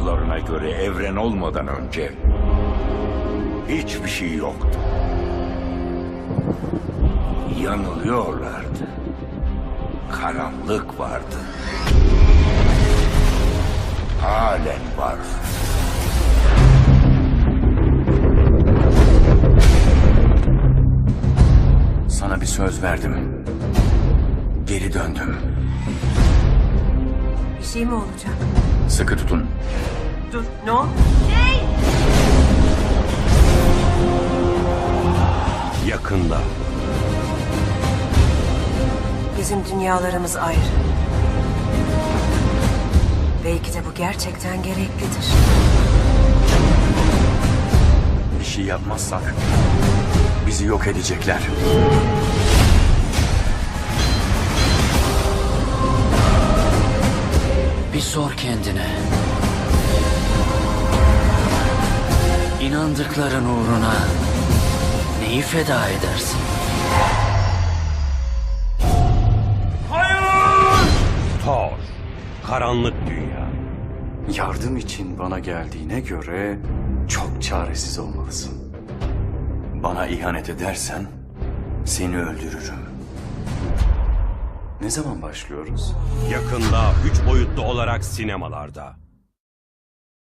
anlatılarına göre evren olmadan önce hiçbir şey yoktu. Yanılıyorlardı. Karanlık vardı. Halen var. Sana bir söz verdim. Geri döndüm. Bir şey mi olacak? Sıkı tutun. Dur, ne o? Yakında. Bizim dünyalarımız ayrı. Belki de bu gerçekten gereklidir. Bir şey yapmazsak bizi yok edecekler. Bir sor kendine. İnandıkların uğruna neyi feda edersin? Thor. Karanlık Dünya. Yardım için bana geldiğine göre çok çaresiz olmalısın. Bana ihanet edersen seni öldürürüm. Ne zaman başlıyoruz? Yakında üç boyutlu olarak sinemalarda.